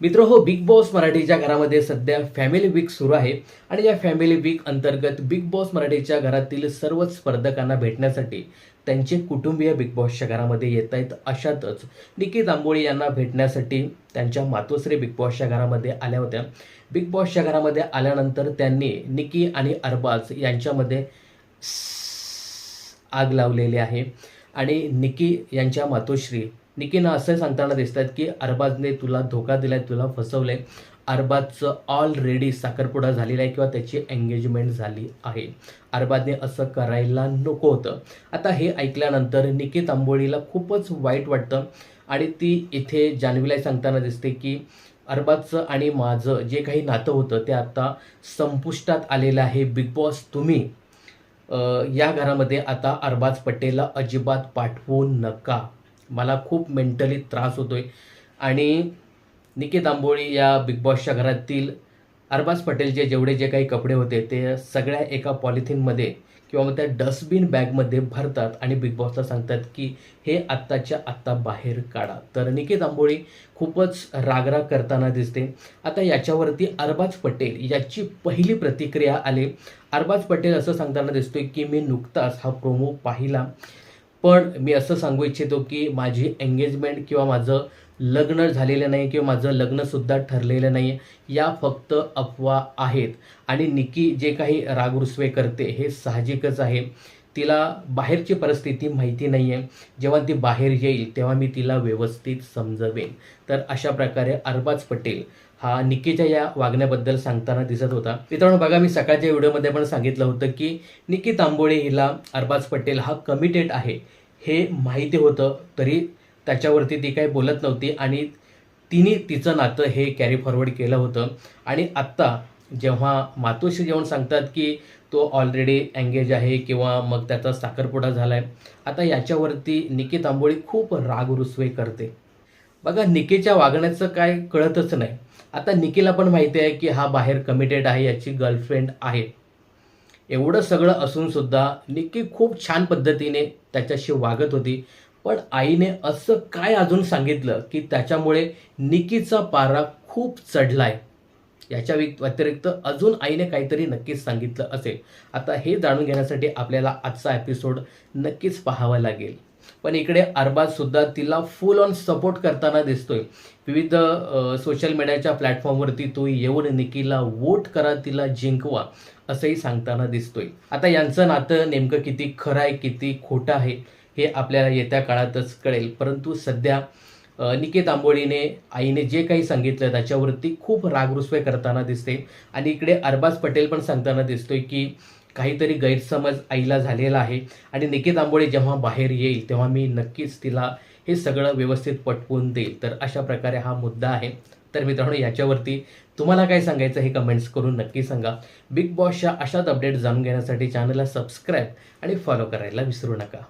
मित्र हो big Boss मराठीच्या घरामध्ये सध्या फॅमिली वीक सुरू आहे आणि या फॅमिली वीक अंतर्गत बिग बॉस मराठीच्या घरातील सर्व स्पर्धकांना भेटण्यासाठी त्यांचे कुटुंबीय बिग बॉसच्या घरामध्ये येत आहेत अशातच निकी दांबोळी यांना भेटण्यासाठी त्यांच्या मातोश्री बिग बॉसच्या घरामध्ये आल्या होत्या. बिग बॉसच्या घरामध्ये आल्यानंतर त्यांनी निकी आणि अरबाज यांच्यामध्ये आग लावलेली आहे आणि निकी यांच्या मातोश्री निकीनं असं सांगताना दिसतात की अरबाजने तुला धोका दिलाय तुला फसवलंय. अरबाजचं ऑलरेडी साखरपुडा झालेला आहे किंवा त्याची एंगेजमेंट झाली आहे. अरबाजने असं करायला नको होतं. आता हे ऐकल्यानंतर निकी तांबोळीला खूपच वाईट वाटतं आणि ती इथे जान्हवीला सांगताना दिसते की अरबाजचं आणि माझं जे काही नातं होतं ते आता संपुष्टात आलेलं आहे. बिग बॉस तुम्ही या घरामध्ये आता अरबाज पटेलला अजिबात पाठवू नका. मला खूप मेंटली त्रास होतो आहे आणि निकेत आंबोळी या बिग बॉसच्या घरातील अरबाज पटेलचे जेवढे जे काही कपडे होते ते सगळ्या एका पॉलिथिनमध्ये किंवा मग त्या डस्टबिन बॅगमध्ये भरतात आणि बिग बॉसला सांगतात की हे आत्ताच्या आत्ता बाहेर काढा. तर निकेत आंबोळी खूपच रागराग करताना दिसते. आता याच्यावरती अरबाज पटेल याची पहिली प्रतिक्रिया आली. अरबाज पटेल असं सांगताना दिसतोय की मी नुकताच हा प्रोमो पाहिला. पण मी असं सांगू इच्छितो की माझी एंगेजमेंट किंवा माझं लग्न झालेलं नाही किंवा माझं लग्नसुद्धा ठरलेलं नाही या फक्त अफवा आहेत. आणि निकी जे काही रागरुसवे करते हे साहजिकच आहे. तिला बाहेरची परिस्थिती माहिती नाही आहे जेव्हा ती बाहेर येईल तेव्हा मी तिला व्यवस्थित समजवेन. तर अशा प्रकारे अरबाज पटेल हा निकीच्या या वागण्याबद्दल सांगताना दिसत होता. मित्रांनो बघा मी सकाळच्या व्हिडिओमध्ये पण सांगितलं होतं की निकी तांबोळे हिला अरबाज पटेल हा कमिटेड आहे. हे माहिती होतं तरी त्याच्यावरती ती काही बोलत नव्हती आणि तिने तिचं नातं हे कॅरी फॉरवर्ड केलं होतं. आणि आत्ता जेव्हा मातोश्री जेवण सांगतात की तो ऑलरेडी एंगेज आहे किंवा मग त्याचा साखरपुडा झाला आहे आता याच्यावरती निकी तांबोळी खूप राग रुसवे करते. बघा निकेच्या वागण्याचं काय कळतच नाही. आता निकीला पण माहिती आहे की हा बाहेर कमिटेड आहे याची गर्लफ्रेंड आहे. एवढं सगळं असूनसुद्धा निक्की निकी खूप छान पद्धतीने त्याच्याशी वागत होती. पण आईने असं काय अजून सांगितलं की त्याच्यामुळे निकीचा पारा खूप चढलाय? याच्या व्यतिरिक्त अजून आईने काहीतरी नक्कीच सांगितलं असेल. आता हे जाणून घेण्यासाठी आपल्याला आजचा एपिसोड नक्कीच पाहावा लागेल. पण इकडे अरबाज सुद्धा तिला फुल ऑन सपोर्ट करताना दिसतोय. विविध सोशल मीडियाच्या प्लॅटफॉर्मवरती तो येऊन निकीला वोट करा तिला जिंकवा असंही सांगताना दिसतोय. आता यांचं नातं नेमकं किती खरं आहे किती खोटं आहे हे आपल्याला येत्या काळातच कळेल. परंतु सध्या निकेत आंबोळीने आईने जे काही सांगितलं त्याच्यावरती खूप रागरुसवे करताना दिसते. आणि इकडे अरबाज पटेल पण सांगताना दिसतोय की काहीतरी गैरसमज आईला झालेला आहे. आणि निकेत तांबोळी जेव्हा बाहेर येईल तेव्हा मी नक्कीच तिला हे सगळं व्यवस्थित पटवून देईल. तर अशा प्रकारे हा मुद्दा आहे. तर मित्रांनो याच्यावरती तुम्हाला काय सांगायचं हे कमेंट्स करून नक्की सांगा. बिग बॉसच्या अशाच अपडेट जाणून घेण्यासाठी चॅनलला सबस्क्राईब आणि फॉलो करायला विसरू नका.